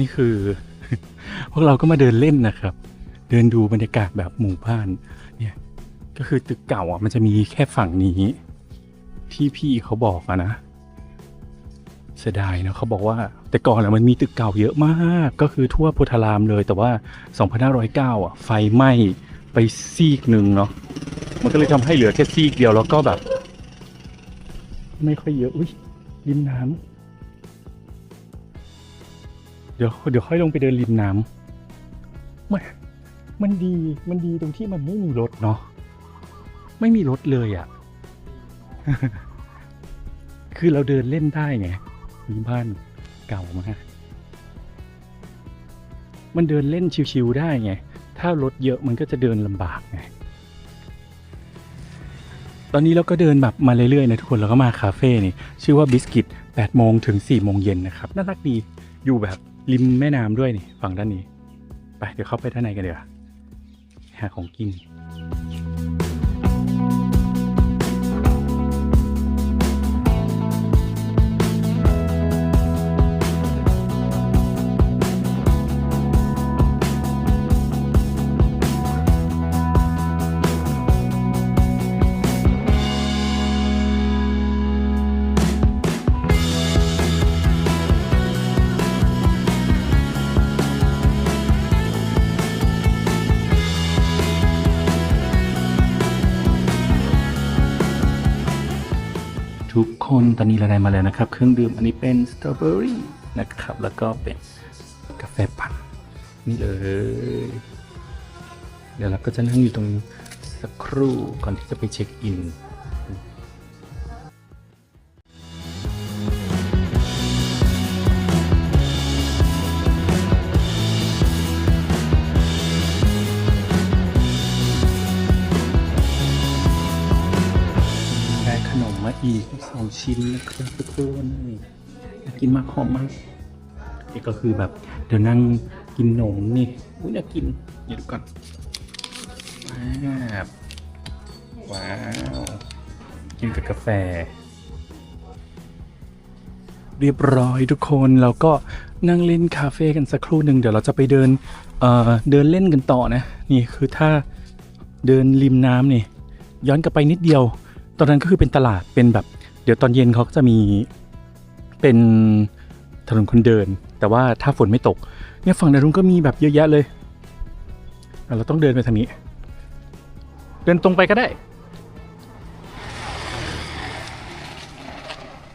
นี่คือ พวกเราก็มาเดินเล่นนะครับ เดินดูบรรยากาศแบบหมู่บ้านเนี่ยก็คือตึกเก่าอะมันจะมีแค่ฝั่งนี้ ที่พี่เขาบอกอะนะเสียดายนะเขาบอกว่า แต่ก่อนอะมันมีตึกเก่าเยอะมาก ก็คือทั่วโพธารามเลย แต่ว่า 2509อะไฟไหม้ไปซีกหนึ่งเนาะมันก็เลยทำให้เหลือแค่ซีกเดียวแล้วก็แบบ ไม่ค่อยเยอะอุ้ยริมน้ำ เดี๋ยวเดี๋ยวค่อยลงไปเดินริมน้ำมันมันดีมันดีตรงที่มันไม่มีรถเนาะไม่มีรถเลยอะ่ะ คือเราเดินเล่นได้ไงมีบ้านเก่ามากมันเดินเล่นชิวๆได้ไง ถ้ารถเยอะมันก็จะเดินลำบากไง ตอนนี้เราก็เดินแบบมาเรื่อยๆนะทุกคนเราก็มาคาเฟ่นี่ ชื่อว่าบิสกิต8โมงถึง4โมงเย็นนะครับ น่ารักดี อยู่แบบ ริมแม่น้ำด้วยนี่ฝั่งด้านนี้ ไปเดี๋ยวเข้าไปด้านในกันเดี๋ยวหาของกิน ทุกคนตอนนี้เราได้มาแล้วนะครับ เครื่องดื่มอันนี้เป็นสตรอเบอรี่นะครับ แล้วก็เป็นกาแฟปั่นนี่เลย เดี๋ยวเราก็จะนั่งอยู่ตรงนี้สักครู่ก่อนที่จะไปเช็คอิน มาอีกสองชิ้นนะครับทุกคนนี่น่ากินมากหอมมากนี่ก็คือแบบเดี๋ยวนั่งกินขนมนี่อุ้ยน่ากกินเดี๋ยวดูก่อนว้าวว้าว กินกับกาแฟ เรียบร้อยทุกคนเราก็นั่งเล่นคาเฟ่กันสักครู่หนึ่งเดี๋ยวเราจะไปเดินเอ่อเดินเล่นกันต่อนะ นี่คือถ้าเดินริมน้ำนี่ ย้อนกลับไปนิดเดียว ตอนนั้นก็คือเป็นตลาดเป็นแบบ เดี๋ยวตอนเย็นเขาก็จะมีเป็นถนนคนเดิน แต่ว่าถ้าฝนไม่ตก เนี่ยฝั่งดารุงก็มีแบบเยอะแยะเลยเราต้องเดินไปทางนี้ เดินตรงไปก็ได้